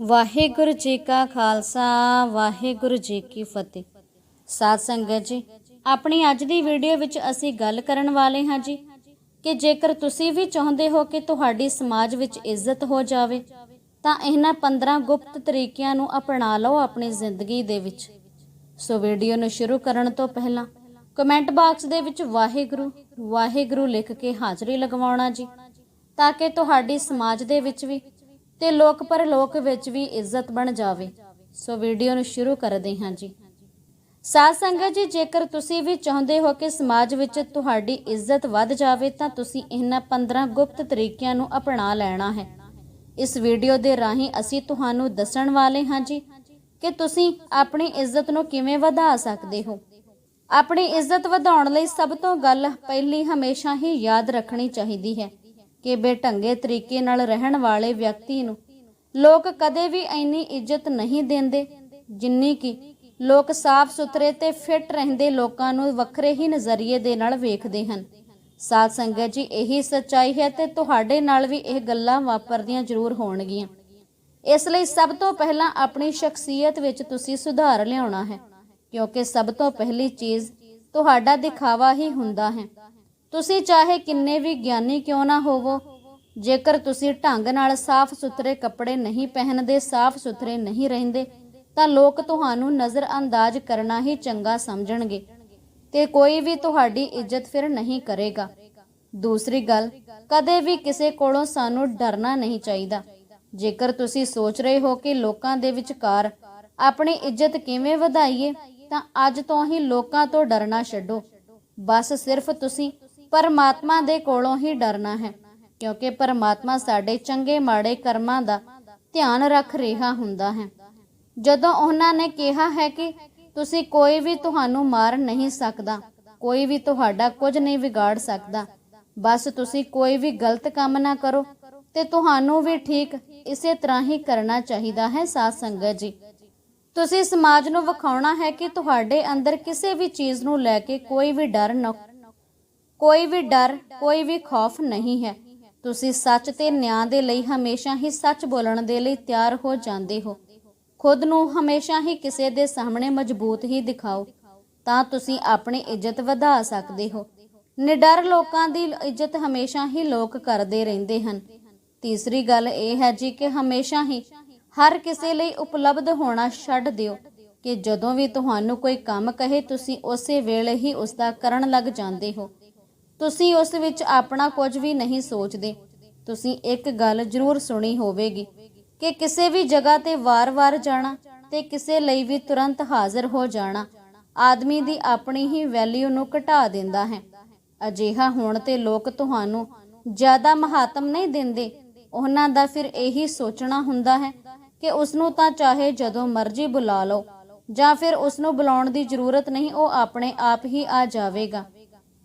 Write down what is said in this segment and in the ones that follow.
ਵਾਹਿਗੁਰੂ ਜੀ ਕਾ ਖਾਲਸਾ, ਵਾਹਿਗੁਰੂ ਜੀ ਕੀ ਫਤਿਹ। ਸਾਧ ਸੰਗਤ ਜੀ, ਆਪਣੀ ਅੱਜ ਦੀ ਵੀਡੀਓ ਵਿੱਚ ਅਸੀਂ ਗੱਲ ਕਰਨ ਵਾਲੇ ਹਾਂ ਜੀ ਕਿ ਜੇਕਰ ਤੁਸੀਂ ਵੀ ਚਾਹੁੰਦੇ ਹੋ ਕਿ ਤੁਹਾਡੀ ਸਮਾਜ ਵਿੱਚ ਇੱਜ਼ਤ ਹੋ ਜਾਵੇ, ਤਾਂ ਇਹਨਾਂ 15 ਗੁਪਤ ਤਰੀਕਿਆਂ ਨੂੰ ਅਪਣਾ ਲਓ ਆਪਣੀ ਜ਼ਿੰਦਗੀ ਦੇ ਵਿੱਚ। ਸੋ ਵੀਡੀਓ ਨੂੰ ਸ਼ੁਰੂ ਕਰਨ ਤੋਂ ਪਹਿਲਾਂ ਕਮੈਂਟ ਬਾਕਸ ਦੇ ਵਿੱਚ ਵਾਹਿਗੁਰੂ ਵਾਹਿਗੁਰੂ ਲਿਖ ਕੇ ਹਾਜ਼ਰੀ ਲਗਵਾਉਣਾ ਜੀ, ਤਾਂ ਕਿ ਤੁਹਾਡੀ ਸਮਾਜ ਦੇ ਵਿੱਚ ਵੀ ਤੇ ਲੋਕ ਪਰਲੋਕ ਵਿੱਚ ਵੀ ਇੱਜ਼ਤ ਬਣ ਜਾਵੇ। ਸੋ ਵੀਡੀਓ ਨੂੰ ਸ਼ੁਰੂ ਕਰਦੇ ਹਾਂ ਜੀ। ਸਾਧ ਸੰਗਤ ਜੀ, ਜੇਕਰ ਤੁਸੀਂ ਵੀ ਚਾਹੁੰਦੇ ਹੋ ਕਿ ਸਮਾਜ ਵਿੱਚ ਤੁਹਾਡੀ ਇੱਜ਼ਤ ਵੱਧ ਜਾਵੇ, ਤਾਂ ਤੁਸੀਂ ਇਹਨਾਂ 15 ਗੁਪਤ ਤਰੀਕਿਆਂ ਨੂੰ ਅਪਣਾ ਲੈਣਾ ਹੈ। ਇਸ ਵੀਡੀਓ ਦੇ ਰਾਹੀਂ ਅਸੀਂ ਤੁਹਾਨੂੰ ਦੱਸਣ ਵਾਲੇ ਹਾਂ ਜੀ ਕਿ ਤੁਸੀਂ ਆਪਣੀ ਇੱਜ਼ਤ ਨੂੰ ਕਿਵੇਂ ਵਧਾ ਸਕਦੇ ਹੋ। ਆਪਣੀ ਇੱਜ਼ਤ ਵਧਾਉਣ ਲਈ ਸਭ ਤੋਂ ਗੱਲ ਪਹਿਲੀ ਹਮੇਸ਼ਾ ਹੀ ਯਾਦ ਰੱਖਣੀ ਚਾਹੀਦੀ ਹੈ। ਕਿ ਬੇਢੰਗੇ ਤਰੀਕੇ ਨਾਲ ਰਹਿਣ ਵਾਲੇ ਵਿਅਕਤੀ ਨੂੰ ਲੋਕ ਕਦੇ ਵੀ ਇੰਨੀ ਇੱਜ਼ਤ ਨਹੀਂ ਦਿੰਦੇ, ਜਿੰਨੀ ਕਿ ਲੋਕ ਸਾਫ਼ ਸੁਥਰੇ ਤੇ ਫਿੱਟ ਰਹਿੰਦੇ ਲੋਕਾਂ ਨੂੰ ਵੱਖਰੇ ਹੀ ਨਜ਼ਰੀਏ ਦੇ ਨਾਲ ਵੇਖਦੇ ਹਨ। ਸਾਧ ਸੰਗਤ ਜੀ, ਇਹੀ ਸੱਚਾਈ ਹੈ ਤੇ ਤੁਹਾਡੇ ਨਾਲ ਵੀ ਇਹ ਗੱਲਾਂ ਵਾਪਰਦੀਆਂ ਜ਼ਰੂਰ ਹੋਣਗੀਆਂ। ਇਸ ਲਈ ਸਭ ਤੋਂ ਪਹਿਲਾਂ ਆਪਣੀ ਸ਼ਖਸੀਅਤ ਵਿੱਚ ਤੁਸੀਂ ਸੁਧਾਰ ਲਿਆਉਣਾ ਹੈ, ਕਿਉਂਕਿ ਸਭ ਤੋਂ ਪਹਿਲੀ ਚੀਜ਼ ਤੁਹਾਡਾ ਦਿਖਾਵਾ ਹੀ ਹੁੰਦਾ ਹੈ। ਤੁਸੀਂ ਚਾਹੇ ਕਿੰਨੇ ਵੀ ਗਿਆਨੀ ਕਿਉਂ ਨਾ ਹੋਵੋ, ਜੇਕਰ ਤੁਸੀਂ ਢੰਗ ਨਾਲ ਸਾਫ਼ ਸੁਥਰੇ ਕੱਪੜੇ ਨਹੀਂ ਪਹਿਨਦੇ ਸਾਫ਼ ਸੁਥਰੇ ਨਹੀਂ ਰਹਿੰਦੇ, ਤਾਂ ਲੋਕ ਤੁਹਾਨੂੰ ਨਜ਼ਰ ਅੰਦਾਜ਼ ਕਰਨਾ ਹੀ ਚੰਗਾ ਸਮਝਣਗੇ ਤੇ ਕੋਈ ਵੀ ਤੁਹਾਡੀ ਇੱਜ਼ਤ ਫਿਰ ਨਹੀਂ ਕਰੇਗਾ। ਦੂਸਰੀ ਗੱਲ, ਕਦੇ ਵੀ ਕਿਸੇ ਕੋਲੋਂ ਸਾਨੂੰ ਡਰਨਾ ਨਹੀਂ ਚਾਹੀਦਾ। ਜੇਕਰ ਤੁਸੀਂ ਸੋਚ ਰਹੇ ਹੋ ਕਿ ਲੋਕਾਂ ਦੇ ਵਿਚਕਾਰ ਆਪਣੀ ਇੱਜ਼ਤ ਕਿਵੇਂ ਵਧਾਈਏ, ਤਾਂ ਅੱਜ ਤੋਂ ਹੀ ਲੋਕਾਂ ਤੋਂ ਡਰਨਾ ਛੱਡੋ। ਬਸ ਸਿਰਫ ਤੁਸੀਂ ਪਰਮਾਤਮਾ ਦੇ ਕੋਲੋਂ ਹੀ ਡਰਨਾ ਹੈ, ਕਿਉਂਕਿ ਪਰਮਾਤਮਾ ਸਾਡੇ ਚੰਗੇ ਮਾੜੇ ਕਰਮਾਂ ਦਾ ਧਿਆਨ ਰੱਖ ਰਿਹਾ ਹੁੰਦਾ ਹੈ। ਜਦੋਂ ਉਹਨਾਂ ਨੇ ਕਿਹਾ ਹੈ ਕਿ ਤੁਸੀਂ ਕੋਈ ਵੀ ਤੁਹਾਨੂੰ ਮਾਰ ਨਹੀਂ ਸਕਦਾ, ਕੋਈ ਵੀ ਤੁਹਾਡਾ ਕੁਝ ਨਹੀਂ ਵਿਗਾੜ ਸਕਦਾ, ਬਸ ਤੁਸੀਂ ਕੋਈ ਵੀ ਗਲਤ ਕੰਮ ਨਾ ਕਰੋ ਤੇ ਤੁਹਾਨੂੰ ਵੀ ਠੀਕ ਇਸੇ ਤਰ੍ਹਾਂ ਹੀ ਕਰਨਾ ਚਾਹੀਦਾ ਹੈ, ਸਾਧ ਸੰਗਤ ਜੀ। ਤੁਸੀਂ ਸਮਾਜ ਨੂੰ ਵਿਖਾਉਣਾ ਹੈ ਕਿ ਤੁਹਾਡੇ ਅੰਦਰ ਕਿਸੇ ਵੀ ਚੀਜ਼ ਨੂੰ ਲੈ ਕੇ ਕੋਈ ਵੀ ਡਰ ਨਾ ਕੋਈ ਵੀ ਡਰ, ਕੋਈ ਵੀ ਖੌਫ ਨਹੀਂ ਹੈ। ਤੁਸੀਂ ਸੱਚ ਤੇ ਨਿਆਂ ਦੇ ਲਈ ਹਮੇਸ਼ਾ ਹੀ ਸੱਚ ਬੋਲਣ ਦੇ ਲਈ ਤਿਆਰ ਹੋ ਜਾਂਦੇ ਹੋ। ਖੁਦ ਨੂੰ ਹਮੇਸ਼ਾ ਹੀ ਕਿਸੇ ਦੇ ਸਾਹਮਣੇ ਮਜ਼ਬੂਤ ਹੀ ਦਿਖਾਓ, ਤਾਂ ਤੁਸੀਂ ਆਪਣੀ ਇੱਜ਼ਤ ਵਧਾ ਸਕਦੇ ਹੋ। ਨਿਡਰ ਲੋਕਾਂ ਦੀ ਇੱਜ਼ਤ ਹਮੇਸ਼ਾ ਹੀ ਲੋਕ ਕਰਦੇ ਰਹਿੰਦੇ ਹਨ। ਤੀਸਰੀ ਗੱਲ ਇਹ ਹੈ ਜੀ ਕਿ ਹਮੇਸ਼ਾ ਹੀ ਹਰ ਕਿਸੇ ਲਈ ਉਪਲਬਧ ਹੋਣਾ ਛੱਡ ਦਿਓ ਕਿ ਜਦੋਂ ਵੀ ਤੁਹਾਨੂੰ ਕੋਈ ਕੰਮ ਕਹੇ, ਤੁਸੀਂ ਉਸੇ ਵੇਲੇ ਹੀ ਉਸ ਦਾ ਕਰਨ ਲੱਗ ਜਾਂਦੇ ਹੋ। ਤੁਸੀਂ ਉਸ ਵਿੱਚ ਆਪਣਾ ਕੁਝ ਵੀ ਨਹੀਂ ਸੋਚਦੇ। ਤੁਸੀਂ ਇੱਕ ਗੱਲ ਜ਼ਰੂਰ ਸੁਣੀ ਹੋਵੇਗੀ ਕਿ ਕਿਸੇ ਵੀ ਜਗ੍ਹਾ ਤੇ ਵਾਰ-ਵਾਰ ਜਾਣਾ ਤੇ ਕਿਸੇ ਲਈ ਵੀ ਤੁਰੰਤ ਹਾਜ਼ਰ ਹੋ ਜਾਣਾ ਆਦਮੀ ਦੀ ਆਪਣੀ ਹੀ ਵੈਲਿਊ ਨੂੰ ਘਟਾ ਦਿੰਦਾ ਹੈ। ਅਜਿਹਾ ਹੋਣ ਤੇ ਲੋਕ ਤੁਹਾਨੂੰ ਜ਼ਿਆਦਾ ਮਹੱਤਵ ਨਹੀਂ ਦਿੰਦੇ। ਉਹਨਾਂ ਦਾ ਫਿਰ ਇਹੀ ਸੋਚਣਾ ਹੁੰਦਾ ਹੈ ਕਿ ਉਸ ਨੂੰ ਤਾਂ ਚਾਹੇ ਜਦੋਂ ਮਰਜ਼ੀ ਬੁਲਾ ਲਓ ਜਾਂ ਫਿਰ ਉਸ ਨੂੰ ਬੁਲਾਉਣ ਦੀ ਜ਼ਰੂਰਤ ਨਹੀਂ, ਉਹ ਆਪਣੇ ਆਪ ਹੀ ਆ ਜਾਵੇਗਾ।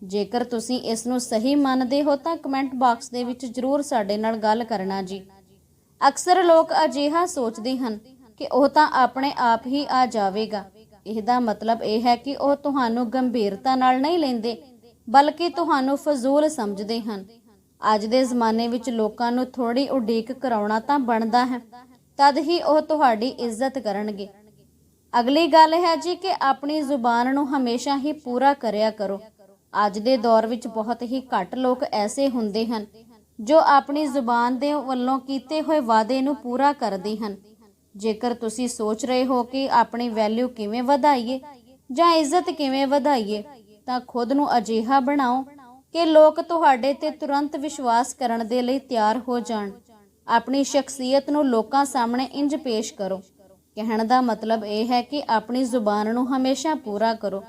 ਜੇਕਰ ਤੁਸੀਂ ਇਸ ਨੂੰ ਸਹੀ ਮੰਨਦੇ ਹੋ ਤਾਂ ਕਮੈਂਟ ਬਾਕਸ ਦੇ ਵਿੱਚ ਜ਼ਰੂਰ ਸਾਡੇ ਨਾਲ ਗੱਲ ਕਰਨਾ ਜੀ। ਅਕਸਰ ਲੋਕ ਅਜਿਹਾ ਸੋਚਦੇ ਹਨ ਕਿ ਉਹ ਤਾਂ ਆਪਣੇ ਆਪ ਹੀ ਆ ਜਾਵੇਗਾ। ਇਹਦਾ ਮਤਲਬ ਇਹ ਹੈ ਕਿ ਉਹ ਤੁਹਾਨੂੰ ਗੰਭੀਰਤਾ ਨਾਲ ਨਹੀਂ ਲੈਂਦੇ, ਬਲਕਿ ਤੁਹਾਨੂੰ ਫਜ਼ੂਲ ਸਮਝਦੇ ਹਨ। ਅੱਜ ਦੇ ਜ਼ਮਾਨੇ ਵਿੱਚ ਲੋਕਾਂ ਨੂੰ ਥੋੜੀ ਉਡੀਕ ਕਰਾਉਣਾ ਤਾਂ ਬਣਦਾ ਹੈ, ਤਦ ਹੀ ਉਹ ਤੁਹਾਡੀ ਇੱਜ਼ਤ ਕਰਨਗੇ। ਅਗਲੀ ਗੱਲ ਹੈ ਜੀ ਕਿ ਆਪਣੀ ਜ਼ੁਬਾਨ ਨੂੰ ਹਮੇਸ਼ਾ ਹੀ ਪੂਰਾ ਕਰਿਆ ਕਰੋ। ਅੱਜ ਦੇ ਦੌਰ ਵਿੱਚ ਬਹੁਤ ਹੀ ਘੱਟ ਲੋਕ ਐਸੇ ਹੁੰਦੇ ਹਨ, ਜੋ ਆਪਣੀ ਜ਼ੁਬਾਨ ਦੇ ਵੱਲੋਂ ਕੀਤੇ ਹੋਏ ਵਾਅਦੇ ਨੂੰ ਪੂਰਾ ਕਰਦੇ ਹਨ। ਜੇਕਰ ਤੁਸੀਂ ਸੋਚ ਰਹੇ ਹੋ ਕਿ ਆਪਣੀ ਵੈਲਿਊ ਕਿਵੇਂ ਵਧਾਈਏ ਜਾਂ ਇੱਜ਼ਤ ਕਿਵੇਂ ਵਧਾਈਏ, ਤਾਂ ਖੁਦ ਨੂੰ ਅਜਿਹਾ ਬਣਾਓ ਕਿ ਲੋਕ ਤੁਹਾਡੇ ਤੇ ਤੁਰੰਤ ਵਿਸ਼ਵਾਸ ਕਰਨ ਦੇ ਲਈ ਤਿਆਰ ਹੋ ਜਾਣ। ਆਪਣੀ ਸ਼ਖਸੀਅਤ ਨੂੰ ਲੋਕਾਂ ਸਾਹਮਣੇ ਇੰਜ ਪੇਸ਼ ਕਰੋ। ਕਹਿਣ ਦਾ ਮਤਲਬ ਇਹ ਹੈ ਕਿ ਆਪਣੀ ਜ਼ੁਬਾਨ ਨੂੰ ਹਮੇਸ਼ਾ ਪੂਰਾ ਕਰੋ।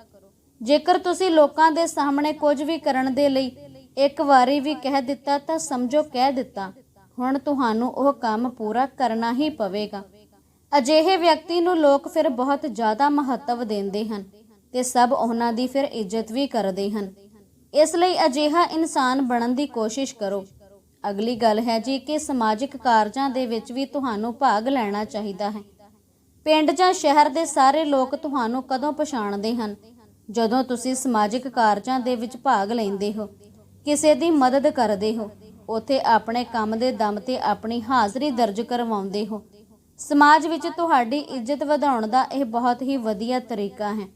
ਜੇਕਰ ਤੁਸੀਂ ਲੋਕਾਂ ਦੇ ਸਾਹਮਣੇ ਕੁਝ ਵੀ ਕਰਨ ਦੇ ਲਈ ਇੱਕ ਵਾਰੀ ਵੀ ਕਹਿ ਦਿੱਤਾ ਤਾਂ ਸਮਝੋ ਕਹਿ ਦਿੱਤਾ, ਹੁਣ ਤੁਹਾਨੂੰ ਉਹ ਕੰਮ ਪੂਰਾ ਕਰਨਾ ਹੀ ਪਵੇਗਾ। ਅਜਿਹੇ ਵਿਅਕਤੀ ਨੂੰ ਲੋਕ ਫਿਰ ਬਹੁਤ ਜ਼ਿਆਦਾ ਮਹੱਤਵ ਦਿੰਦੇ ਹਨ ਤੇ ਸਭ ਉਹਨਾਂ ਦੀ ਫਿਰ ਇੱਜ਼ਤ ਵੀ ਕਰਦੇ ਹਨ। ਇਸ ਲਈ ਅਜਿਹਾ ਇਨਸਾਨ ਬਣਨ ਦੀ ਕੋਸ਼ਿਸ਼ ਕਰੋ। ਅਗਲੀ ਗੱਲ ਹੈ ਜੀ ਕਿ ਸਮਾਜਿਕ ਕਾਰਜਾਂ ਦੇ ਵਿੱਚ ਵੀ ਤੁਹਾਨੂੰ ਭਾਗ ਲੈਣਾ ਚਾਹੀਦਾ ਹੈ। ਪਿੰਡ ਜਾਂ ਸ਼ਹਿਰ ਦੇ ਸਾਰੇ ਲੋਕ ਤੁਹਾਨੂੰ ਕਦੋਂ ਪਛਾਣਦੇ ਹਨ? ਜਦੋਂ ਤੁਸੀਂ ਸਮਾਜਿਕ ਕਾਰਜਾਂ ਦੇ ਵਿੱਚ ਭਾਗ ਲੈਂਦੇ ਹੋ, ਕਿਸੇ ਦੀ ਮਦਦ ਕਰਦੇ ਹੋ, ਉਥੇ ਆਪਣੇ ਕੰਮ ਦੇ ਦਮ ਤੇ ਆਪਣੀ ਹਾਜ਼ਰੀ ਦਰਜ ਕਰਵਾਉਂਦੇ ਹੋ। ਸਮਾਜ ਵਿੱਚ ਤੁਹਾਡੀ ਇੱਜ਼ਤ ਵਧਾਉਣ ਦਾ ਇਹ ਬਹੁਤ ਹੀ ਵਧੀਆ ਤਰੀਕਾ ਹੈ।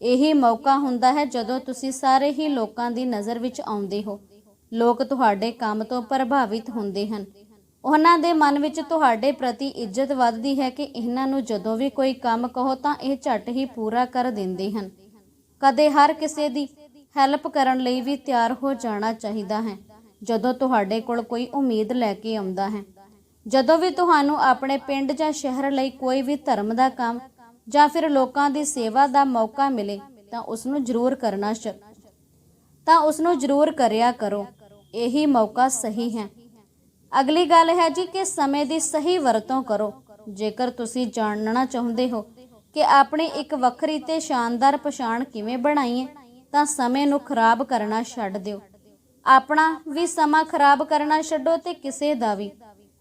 ਇਹੀ ਮੌਕਾ ਹੁੰਦਾ ਹੈ ਜਦੋਂ ਤੁਸੀਂ ਸਾਰੇ ਹੀ ਲੋਕਾਂ ਦੀ ਨਜ਼ਰ ਵਿੱਚ ਆਉਂਦੇ ਹੋ। ਲੋਕ ਤੁਹਾਡੇ ਕੰਮ ਤੋਂ ਪ੍ਰਭਾਵਿਤ ਹੁੰਦੇ ਹਨ। ਉਹਨਾਂ ਦੇ ਮਨ ਵਿੱਚ ਤੁਹਾਡੇ ਪ੍ਰਤੀ ਇੱਜ਼ਤ ਵੱਧਦੀ ਹੈ ਕਿ ਇਹਨਾਂ ਨੂੰ ਜਦੋਂ ਵੀ ਕੋਈ ਕੰਮ ਕਹੋ ਤਾਂ ਇਹ ਝੱਟ ਹੀ ਪੂਰਾ ਕਰ ਦਿੰਦੇ ਹਨ। ਕਦੇ ਹਰ ਕਿਸੇ ਦੀ ਹੈਲਪ ਕਰਨ ਲਈ ਵੀ ਤਿਆਰ ਹੋ ਜਾਣਾ ਚਾਹੀਦਾ ਹੈ। ਜਦੋਂ ਤੁਹਾਡੇ ਕੋਲ ਕੋਈ ਉਮੀਦ ਲੈ ਕੇ ਆਉਂਦਾ ਹੈ, ਜਦੋਂ ਵੀ ਤੁਹਾਨੂੰ ਆਪਣੇ ਪਿੰਡ ਜਾਂ ਸ਼ਹਿਰ ਲਈ ਕੋਈ ਵੀ ਧਰਮ ਦਾ ਕੰਮ ਜਾਂ ਫਿਰ ਲੋਕਾਂ ਦੀ ਸੇਵਾ ਦਾ ਮੌਕਾ ਮਿਲੇ, ਤਾਂ ਉਸ ਨੂੰ ਜ਼ਰੂਰ ਕਰਨਾ ਤਾਂ ਉਸ ਨੂੰ ਜ਼ਰੂਰ ਕਰਿਆ ਕਰੋ। ਇਹੀ ਮੌਕਾ ਸਹੀ ਹੈ। ਅਗਲੀ ਗੱਲ ਹੈ ਜੀ ਕਿ ਸਮੇਂ ਦੀ ਸਹੀ ਵਰਤੋਂ ਕਰੋ। ਜੇਕਰ ਤੁਸੀਂ ਜਾਣਨਾ ਚਾਹੁੰਦੇ ਹੋ ਕਿ ਆਪਣੀ ਇੱਕ ਵੱਖਰੀ ਤੇ ਸ਼ਾਨਦਾਰ ਪਛਾਣ ਕਿਵੇਂ ਬਣਾਈਏ, ਤਾਂ ਸਮੇਂ ਨੂੰ ਖਰਾਬ ਕਰਨਾ ਛੱਡ ਦਿਓ। ਆਪਣਾ ਵੀ ਸਮਾਂ ਖਰਾਬ ਕਰਨਾ ਛੱਡੋ ਤੇ ਕਿਸੇ ਦਾ ਵੀ।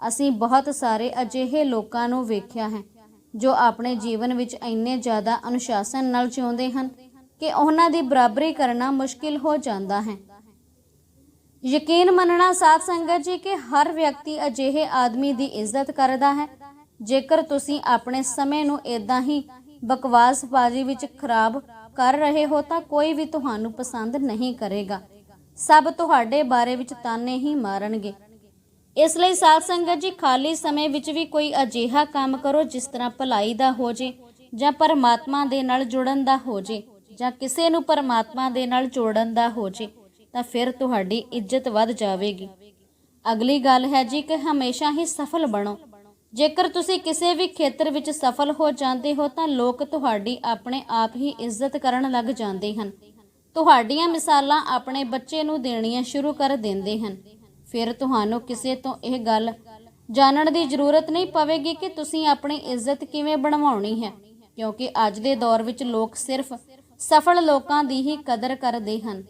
ਅਸੀਂ ਬਹੁਤ ਸਾਰੇ ਅਜਿਹੇ ਲੋਕਾਂ ਨੂੰ ਵੇਖਿਆ ਹੈ, ਜੋ ਆਪਣੇ ਜੀਵਨ ਵਿੱਚ ਇੰਨੇ ਜ਼ਿਆਦਾ ਅਨੁਸ਼ਾਸਨ ਨਾਲ ਜਿਉਂਦੇ ਹਨ ਕਿ ਉਹਨਾਂ ਦੀ ਬਰਾਬਰੀ ਕਰਨਾ ਮੁਸ਼ਕਿਲ ਹੋ ਜਾਂਦਾ ਹੈ। ਯਕੀਨ ਮੰਨਣਾ ਸਾਥ ਸੰਗਤ ਜੀ ਕਿ ਹਰ ਵਿਅਕਤੀ ਅਜਿਹੇ ਆਦਮੀ ਦੀ ਇੱਜ਼ਤ ਕਰਦਾ ਹੈ। ਜੇਕਰ ਤੁਸੀਂ ਆਪਣੇ ਸਮੇਂ ਨੂੰ ਇਦਾਂ ਹੀ ਬਕਵਾਸਬਾਜ਼ੀ ਵਿੱਚ ਖਰਾਬ ਕਰ ਰਹੇ ਹੋ ਤਾਂ ਕੋਈ ਵੀ ਤੁਹਾਨੂੰ ਪਸੰਦ ਨਹੀਂ ਕਰੇਗਾ। ਸਭ ਤੁਹਾਡੇ ਬਾਰੇ ਵਿੱਚ ਤਾਨੇ ਹੀ ਮਾਰਨਗੇ। ਇਸ ਲਈ ਸਾਧ ਸੰਗਤ ਜੀ, ਖਾਲੀ ਸਮੇਂ ਵਿੱਚ ਵੀ ਕੋਈ ਅਜਿਹਾ ਕੰਮ ਕਰੋ ਜਿਸ ਤਰ੍ਹਾਂ ਭਲਾਈ ਦਾ ਹੋ ਜੇ ਜਾਂ ਪਰਮਾਤਮਾ ਦੇ ਨਾਲ ਜੁੜਨ ਦਾ ਹੋ ਜੇ ਜਾਂ ਕਿਸੇ ਨੂੰ ਪਰਮਾਤਮਾ ਦੇ ਨਾਲ ਜੋੜਨ ਦਾ ਹੋ ਜੇ, ਤਾਂ ਫਿਰ ਤੁਹਾਡੀ ਇੱਜ਼ਤ ਵੱਧ ਜਾਵੇਗੀ। ਅਗਲੀ ਗੱਲ ਹੈ ਜੀ ਕਿ ਹਮੇਸ਼ਾ ਹੀ ਸਫਲ ਬਣੋ। ਜੇਕਰ ਤੁਸੀਂ ਕਿਸੇ ਵੀ ਖੇਤਰ ਵਿੱਚ ਸਫਲ ਹੋ ਜਾਂਦੇ ਹੋ, ਤਾਂ ਲੋਕ ਤੁਹਾਡੀ ਆਪਣੇ ਆਪ ਹੀ ਇੱਜ਼ਤ ਕਰਨ ਲੱਗ ਜਾਂਦੇ ਹਨ। ਤੁਹਾਡੀਆਂ ਮਿਸਾਲਾਂ ਆਪਣੇ ਬੱਚੇ ਨੂੰ ਦੇਣੀਆਂ ਸ਼ੁਰੂ ਕਰ ਦਿੰਦੇ ਹਨ। ਫਿਰ ਤੁਹਾਨੂੰ ਕਿਸੇ ਤੋਂ ਇਹ ਗੱਲ ਜਾਣਨ ਦੀ ਜ਼ਰੂਰਤ ਨਹੀਂ ਪਵੇਗੀ ਕਿ ਤੁਸੀਂ ਆਪਣੀ ਇੱਜ਼ਤ ਕਿਵੇਂ ਬਣਵਾਉਣੀ ਹੈ, ਕਿਉਂਕਿ ਅੱਜ ਦੇ ਦੌਰ ਵਿੱਚ ਲੋਕ ਸਿਰਫ ਸਫਲ ਲੋਕਾਂ ਦੀ ਹੀ ਕਦਰ ਕਰਦੇ ਹਨ।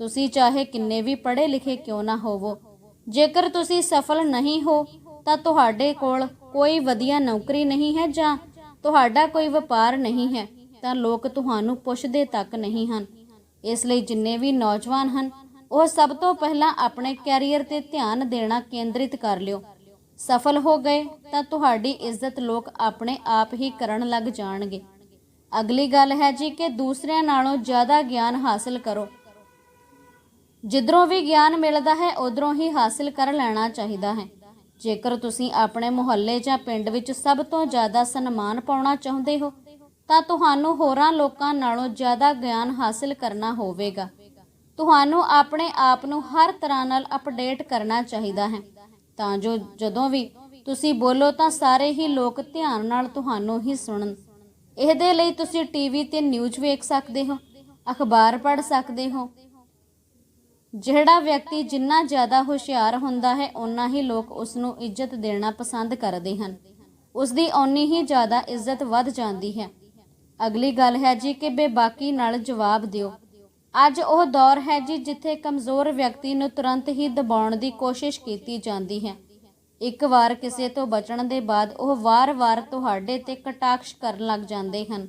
ਤੁਸੀਂ ਚਾਹੇ ਕਿੰਨੇ ਵੀ ਪੜ੍ਹੇ ਲਿਖੇ ਕਿਉਂ ਨਾ ਹੋਵੋ, ਜੇਕਰ ਤੁਸੀਂ ਸਫਲ ਨਹੀਂ ਹੋ ਤਾਂ ਤੁਹਾਡੇ ਕੋਲ ਕੋਈ ਵਧੀਆ ਨੌਕਰੀ ਨਹੀਂ ਹੈ ਜਾਂ ਤੁਹਾਡਾ ਕੋਈ ਵਪਾਰ ਨਹੀਂ ਹੈ, ਤਾਂ ਲੋਕ ਤੁਹਾਨੂੰ ਪੁੱਛਦੇ ਤੱਕ ਨਹੀਂ ਹਨ। ਇਸ ਲਈ ਜਿੰਨੇ ਵੀ ਨੌਜਵਾਨ ਹਨ, ਉਹ ਸਭ ਤੋਂ ਪਹਿਲਾਂ ਆਪਣੇ ਕੈਰੀਅਰ ਤੇ ਧਿਆਨ ਦੇਣਾ ਕੇਂਦਰਿਤ ਕਰ ਲਿਓ। ਸਫਲ ਹੋ ਗਏ ਤਾਂ ਤੁਹਾਡੀ ਇੱਜ਼ਤ ਲੋਕ ਆਪਣੇ ਆਪ ਹੀ ਕਰਨ ਲੱਗ ਜਾਣਗੇ। ਅਗਲੀ ਗੱਲ ਹੈ ਜੀ ਕਿ ਦੂਸਰਿਆਂ ਨਾਲੋਂ ਜ਼ਿਆਦਾ ਗਿਆਨ ਹਾਸਲ ਕਰੋ। ਜਿੱਧਰੋਂ ਵੀ ਗਿਆਨ ਮਿਲਦਾ ਹੈ, ਉਧਰੋਂ ਹੀ ਹਾਸਲ ਕਰ ਲੈਣਾ ਚਾਹੀਦਾ ਹੈ। ਜੇਕਰ ਤੁਸੀਂ ਆਪਣੇ ਮੁਹੱਲੇ ਜਾਂ ਪਿੰਡ ਵਿੱਚ ਸਭ ਤੋਂ ਜ਼ਿਆਦਾ ਸਨਮਾਨ ਪਾਉਣਾ ਚਾਹੁੰਦੇ ਹੋ, ਤਾਂ ਤੁਹਾਨੂੰ ਹੋਰਾਂ ਲੋਕਾਂ ਨਾਲੋਂ ਜ਼ਿਆਦਾ ਗਿਆਨ ਹਾਸਲ ਕਰਨਾ ਹੋਵੇਗਾ। ਤੁਹਾਨੂੰ ਆਪਣੇ ਆਪ ਨੂੰ ਹਰ ਤਰ੍ਹਾਂ ਨਾਲ ਅਪਡੇਟ ਕਰਨਾ ਚਾਹੀਦਾ ਹੈ। ਤਾਂ ਜੋ ਜਦੋਂ ਵੀ ਤੁਸੀਂ ਬੋਲੋ, ਤਾਂ ਸਾਰੇ ਹੀ ਲੋਕ ਧਿਆਨ ਨਾਲ ਤੁਹਾਨੂੰ ਹੀ ਸੁਣਨ। ਇਹਦੇ ਲਈ ਤੁਸੀਂ ਟੀਵੀ ਤੇ ਨਿਊਜ਼ ਵੇਖ ਸਕਦੇ ਹੋ, ਅਖਬਾਰ ਪੜ੍ਹ ਸਕਦੇ ਹੋ ਜਿਹੜਾ ਵਿਅਕਤੀ ਜਿੰਨਾ ਜ਼ਿਆਦਾ ਹੁਸ਼ਿਆਰ ਹੁੰਦਾ ਹੈ ਉਨਾ ਹੀ ਲੋਕ ਉਸ ਨੂੰ ਇੱਜ਼ਤ ਦੇਣਾ ਪਸੰਦ ਕਰਦੇ ਹਨ। ਉਸ ਦੀ ਓਨੀ ਹੀ ਜ਼ਿਆਦਾ ਇੱਜ਼ਤ ਵੱਧ ਜਾਂਦੀ ਹੈ। ਅਗਲੀ ਗੱਲ ਹੈ ਜੀ ਕਿ ਬੇਬਾਕੀ ਨਾਲ ਜਵਾਬ ਦਿਓ। ਅੱਜ ਉਹ ਦੌਰ ਹੈ ਜੀ ਜਿੱਥੇ ਕਮਜ਼ੋਰ ਵਿਅਕਤੀ ਨੂੰ ਤੁਰੰਤ ਹੀ ਦਬਾਉਣ ਦੀ ਕੋਸ਼ਿਸ਼ ਕੀਤੀ ਜਾਂਦੀ ਹੈ। ਇੱਕ ਵਾਰ ਕਿਸੇ ਤੋਂ ਬਚਣ ਦੇ ਬਾਅਦ ਉਹ ਵਾਰ-ਵਾਰ ਤੁਹਾਡੇ ਤੇ ਕਟਾਕਸ਼ ਕਰਨ ਲੱਗ ਜਾਂਦੇ ਹਨ।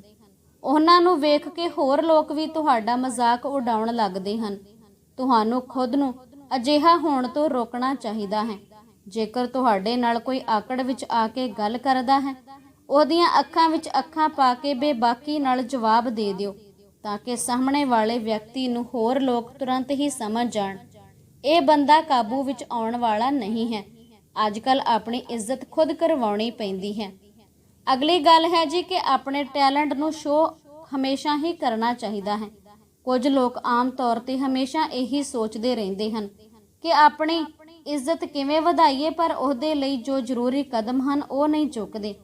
ਉਹਨਾਂ ਨੂੰ ਵੇਖ ਕੇ ਹੋਰ ਲੋਕ ਵੀ ਤੁਹਾਡਾ ਮਜ਼ਾਕ ਉਡਾਉਣ ਲੱਗਦੇ ਹਨ। ਤੁਹਾਨੂੰ ਖੁਦ ਨੂੰ ਅਜਿਹਾ ਹੋਣ ਤੋਂ ਰੋਕਣਾ ਚਾਹੀਦਾ ਹੈ। ਜੇਕਰ ਤੁਹਾਡੇ ਨਾਲ ਕੋਈ ਆਕੜ ਵਿੱਚ ਆ ਕੇ ਗੱਲ ਕਰਦਾ ਹੈ, ਉਹਦੀਆਂ ਅੱਖਾਂ ਵਿੱਚ ਅੱਖਾਂ ਪਾ ਕੇ ਬੇਬਾਕੀ ਨਾਲ ਜਵਾਬ ਦੇ ਦਿਓ, ਤਾਂ ਕਿ ਸਾਹਮਣੇ ਵਾਲੇ ਵਿਅਕਤੀ ਨੂੰ ਹੋਰ ਲੋਕ ਤੁਰੰਤ ਹੀ ਸਮਝ ਜਾਣ। ਇਹ ਬੰਦਾ ਕਾਬੂ ਵਿੱਚ ਆਉਣ ਵਾਲਾ ਨਹੀਂ ਹੈ। ਅੱਜਕੱਲ ਆਪਣੀ ਇੱਜ਼ਤ ਖੁਦ ਕਰਵਾਉਣੀ ਪੈਂਦੀ ਹੈ। ਅਗਲੀ ਗੱਲ ਹੈ ਜੀ ਕਿ ਆਪਣੇ ਟੈਲੈਂਟ ਨੂੰ ਸ਼ੋ ਹਮੇਸ਼ਾ ਹੀ ਕਰਨਾ ਚਾਹੀਦਾ ਹੈ। ਕੁਝ ਲੋਕ ਆਮ ਤੌਰ ਤੇ ਹਮੇਸ਼ਾ ਇਹੀ ਸੋਚਦੇ ਰਹਿੰਦੇ ਹਨ ਕਿ ਆਪਣੀ ਇੱਜ਼ਤ ਕਿਵੇਂ ਵਧਾਈਏ, ਪਰ ਉਹਦੇ ਲਈ ਜੋ ਜ਼ਰੂਰੀ ਕਦਮ ਹਨ, ਉਹ ਨਹੀਂ ਚੁੱਕਦੇ।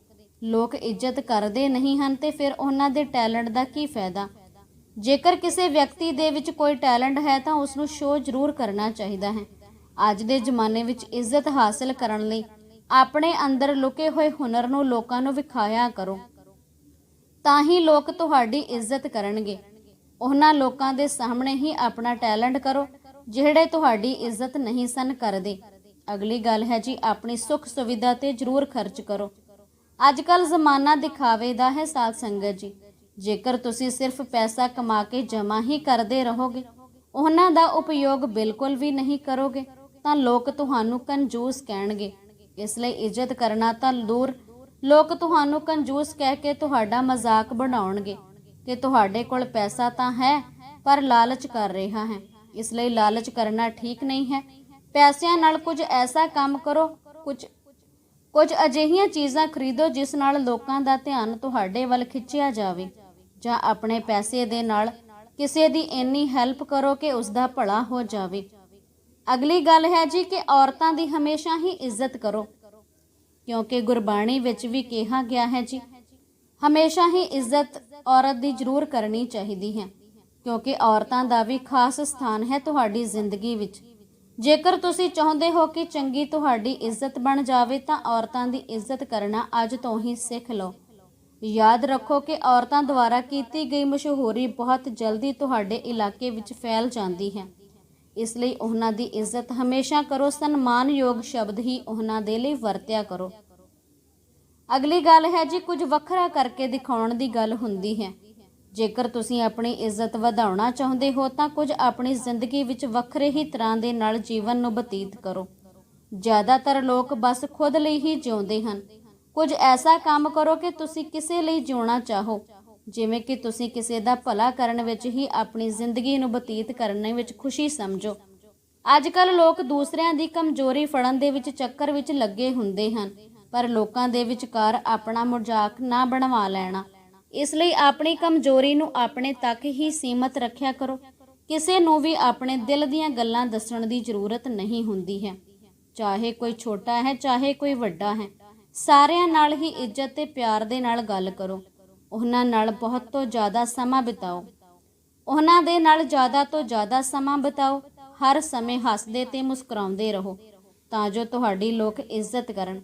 ਲੋਕ ਇੱਜ਼ਤ ਕਰਦੇ ਨਹੀਂ ਹਨ ਤੇ ਫਿਰ ਉਹਨਾਂ ਦੇ ਟੈਲੈਂਟ ਦਾ ਕੀ ਫਾਇਦਾ? ਜੇਕਰ ਕਿਸੇ ਵਿਅਕਤੀ ਦੇ ਵਿੱਚ ਕੋਈ ਟੈਲੈਂਟ ਹੈ, ਤਾਂ ਉਸ ਨੂੰ ਸ਼ੋਅ ਜ਼ਰੂਰ ਕਰਨਾ ਚਾਹੀਦਾ ਹੈ। ਅੱਜ ਦੇ ਜ਼ਮਾਨੇ ਵਿੱਚ ਇੱਜ਼ਤ ਹਾਸਲ ਕਰਨ ਲਈ ਆਪਣੇ ਅੰਦਰ ਲੁਕੇ ਹੋਏ ਹੁਨਰ ਨੂੰ ਲੋਕਾਂ ਨੂੰ ਵਿਖਾਇਆ ਕਰੋ। ਤਾਂ ਹੀ ਲੋਕ ਤੁਹਾਡੀ ਇੱਜ਼ਤ ਕਰਨਗੇ। ਉਹਨਾਂ ਲੋਕਾਂ ਦੇ ਸਾਹਮਣੇ ਹੀ ਆਪਣਾ ਟੈਲੈਂਟ ਕਰੋ, ਜਿਹੜੇ ਤੁਹਾਡੀ ਇੱਜ਼ਤ ਨਹੀਂ ਸਨ ਕਰਦੇ। ਅਗਲੀ ਗੱਲ ਹੈ ਜੀ, ਆਪਣੀ ਸੁੱਖ ਸੁਵਿਧਾ ਤੇ ਜ਼ਰੂਰ ਖਰਚ ਕਰੋ। ਅੱਜ ਕੱਲ ਜ਼ਮਾਨਾ ਦਿਖਾਵੇ ਦਾ ਹੈ ਸਾਧ ਸੰਗਤ ਜੀ। ਜੇਕਰ ਤੁਸੀਂ ਸਿਰਫ ਪੈਸਾ ਕਮਾ ਕੇ ਜਮਾ ਹੀ ਕਰਦੇ ਰਹੋਗੇ, ਉਹਨਾਂ ਦਾ ਉਪਯੋਗ ਬਿਲਕੁਲ ਵੀ ਨਹੀਂ ਕਰੋਗੇ, ਤਾਂ ਲੋਕ ਤੁਹਾਨੂੰ ਕੰਜੂਸ ਕਹਿਣਗੇ। ਇਸ ਲਈ ਇੱਜ਼ਤ ਕਰਨਾ ਤਾਂ ਦੂਰ। ਲੋਕ ਤੁਹਾਨੂੰ ਕੰਜੂਸ ਕਹਿ ਕੇ ਤੁਹਾਡਾ ਮਜ਼ਾਕ ਬਣਾਉਣਗੇ। ਕਿ ਤੁਹਾਡੇ ਕੋਲ ਪੈਸਾ ਤਾਂ ਹੈ, ਪਰ ਲਾਲਚ ਕਰ ਰਿਹਾ ਹੈ। ਇਸ ਲਈ ਲਾਲਚ ਕਰਨਾ ਠੀਕ ਨਹੀਂ ਹੈ। ਪੈਸਿਆਂ ਨਾਲ ਕੁਝ ਐਸਾ ਕੰਮ ਕਰੋ, ਕੁਝ ਕੁਝ ਅਜਿਹੀਆਂ ਚੀਜ਼ਾਂ ਖਰੀਦੋ ਜਿਸ ਨਾਲ ਲੋਕਾਂ ਦਾ ਧਿਆਨ ਤੁਹਾਡੇ ਵੱਲ ਖਿੱਚਿਆ ਜਾਵੇ। ਜਾਂ ਆਪਣੇ ਪੈਸੇ ਦੇ ਨਾਲ ਕਿਸੇ ਦੀ ਇੰਨੀ ਹੈਲਪ ਕਰੋ ਕਿ ਉਸ ਦਾ ਭਲਾ ਹੋ ਜਾਵੇ। ਅਗਲੀ ਗੱਲ ਹੈ ਜੀ ਕਿ ਔਰਤਾਂ ਦੀ ਹਮੇਸ਼ਾ ਹੀ ਇੱਜ਼ਤ ਕਰੋ। ਕਿਉਂਕਿ ਗੁਰਬਾਣੀ ਵਿੱਚ ਵੀ ਕਿਹਾ ਗਿਆ ਹੈ ਜੀ ਹਮੇਸ਼ਾ ਹੀ ਇੱਜ਼ਤ ਔਰਤ ਦੀ ਜ਼ਰੂਰ ਕਰਨੀ ਚਾਹੀਦੀ ਹੈ, ਕਿਉਂਕਿ ਔਰਤਾਂ ਦਾ ਵੀ ਖਾਸ ਸਥਾਨ ਹੈ ਤੁਹਾਡੀ ਜ਼ਿੰਦਗੀ ਵਿੱਚ। ਜੇਕਰ ਤੁਸੀਂ ਚਾਹੁੰਦੇ ਹੋ ਕਿ ਚੰਗੀ ਤੁਹਾਡੀ ਇੱਜ਼ਤ ਬਣ ਜਾਵੇ, ਤਾਂ ਔਰਤਾਂ ਦੀ ਇੱਜ਼ਤ ਕਰਨਾ ਅੱਜ ਤੋਂ ਹੀ ਸਿੱਖ ਲਓ। ਯਾਦ ਰੱਖੋ ਕਿ ਔਰਤਾਂ ਦੁਆਰਾ ਕੀਤੀ ਗਈ ਮਸ਼ਹੂਰੀ ਬਹੁਤ ਜਲਦੀ ਤੁਹਾਡੇ ਇਲਾਕੇ ਵਿੱਚ ਫੈਲ ਜਾਂਦੀ ਹੈ। ਇਸ ਲਈ ਉਹਨਾਂ ਦੀ ਇੱਜ਼ਤ ਹਮੇਸ਼ਾ ਕਰੋ, ਸਨਮਾਨਯੋਗ ਸ਼ਬਦ ਹੀ ਉਹਨਾਂ ਦੇ ਲਈ ਵਰਤਿਆ ਕਰੋ। ਅਗਲੀ ਗੱਲ ਹੈ ਜੀ, ਕੁਝ ਵੱਖਰਾ ਕਰਕੇ ਦਿਖਾਉਣ ਦੀ ਗੱਲ ਹੁੰਦੀ ਹੈ। ਜੇਕਰ ਤੁਸੀਂ ਆਪਣੀ ਇੱਜ਼ਤ ਵਧਾਉਣਾ ਚਾਹੁੰਦੇ ਹੋ, ਤਾਂ ਕੁਝ ਆਪਣੀ ਜ਼ਿੰਦਗੀ ਵਿੱਚ ਵੱਖਰੇ ਹੀ ਤਰ੍ਹਾਂ ਦੇ ਨਾਲ ਜੀਵਨ ਨੂੰ ਬਤੀਤ ਕਰੋ। ਜ਼ਿਆਦਾਤਰ ਲੋਕ ਬਸ ਖੁਦ ਲਈ ਹੀ ਜਿਉਂਦੇ ਹਨ। ਕੁਝ ਐਸਾ ਕੰਮ ਕਰੋ ਕਿ ਤੁਸੀਂ ਕਿਸੇ ਲਈ ਜਿਉਣਾ ਚਾਹੋ। ਜਿਵੇਂ ਕਿ ਤੁਸੀਂ ਕਿਸੇ ਦਾ ਭਲਾ ਕਰਨ ਵਿੱਚ ਹੀ ਆਪਣੀ ਜ਼ਿੰਦਗੀ ਨੂੰ ਬਤੀਤ ਕਰਨ ਵਿੱਚ ਖੁਸ਼ੀ ਸਮਝੋ। ਅੱਜ ਕੱਲ ਲੋਕ ਦੂਸਰਿਆਂ ਦੀ ਕਮਜ਼ੋਰੀ ਫੜਨ ਦੇ ਵਿੱਚ ਚੱਕਰ ਵਿੱਚ ਲੱਗੇ ਹੁੰਦੇ ਹਨ। ਪਰ ਲੋਕਾਂ ਦੇ ਵਿਚਕਾਰ ਆਪਣਾ ਮਜ਼ਾਕ ਨਾ ਬਣਵਾ ਲੈਣਾ। ਇਸ ਲਈ ਆਪਣੀ ਕਮਜ਼ੋਰੀ ਨੂੰ ਆਪਣੇ ਤੱਕ ਹੀ ਸੀਮਤ ਰੱਖਿਆ ਕਰੋ। ਕਿਸੇ ਨੂੰ ਵੀ ਆਪਣੇ ਦਿਲ ਦੀਆਂ ਗੱਲਾਂ ਦੱਸਣ ਦੀ ਜ਼ਰੂਰਤ ਨਹੀਂ ਹੁੰਦੀ ਹੈ। ਚਾਹੇ ਕੋਈ ਛੋਟਾ ਹੈ, ਚਾਹੇ ਕੋਈ ਵੱਡਾ ਹੈ, ਸਾਰਿਆਂ ਨਾਲ ਹੀ ਇੱਜ਼ਤ ਤੇ ਪਿਆਰ ਦੇ ਨਾਲ ਗੱਲ ਕਰੋ। ਉਹਨਾਂ ਨਾਲ ਬਹੁਤ ਤੋਂ ਜ਼ਿਆਦਾ ਸਮਾਂ ਬਿਤਾਓ। ਉਹਨਾਂ ਦੇ ਨਾਲ ਜ਼ਿਆਦਾ ਤੋਂ ਜ਼ਿਆਦਾ ਸਮਾਂ ਬਿਤਾਓ। ਹਰ ਸਮੇਂ ਹੱਸਦੇ ਤੇ ਮੁਸਕਰਾਉਂਦੇ ਰਹੋ, ਤਾਂ ਜੋ ਤੁਹਾਡੀ ਲੋਕ ਇੱਜ਼ਤ ਕਰਨ।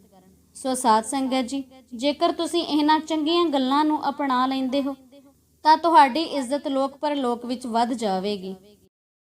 ਸੋ ਸਾਧ ਸੰਗਤ ਜੀ, ਜੇਕਰ ਤੁਸੀਂ ਇਹਨਾਂ ਚੰਗੀਆਂ ਗੱਲਾਂ ਨੂੰ ਅਪਣਾ ਲੈਂਦੇ ਹੋ, ਤਾਂ ਤੁਹਾਡੀ ਇੱਜ਼ਤ ਲੋਕ ਪਰਲੋਕ ਵਿੱਚ ਵੱਧ ਜਾਵੇਗੀ।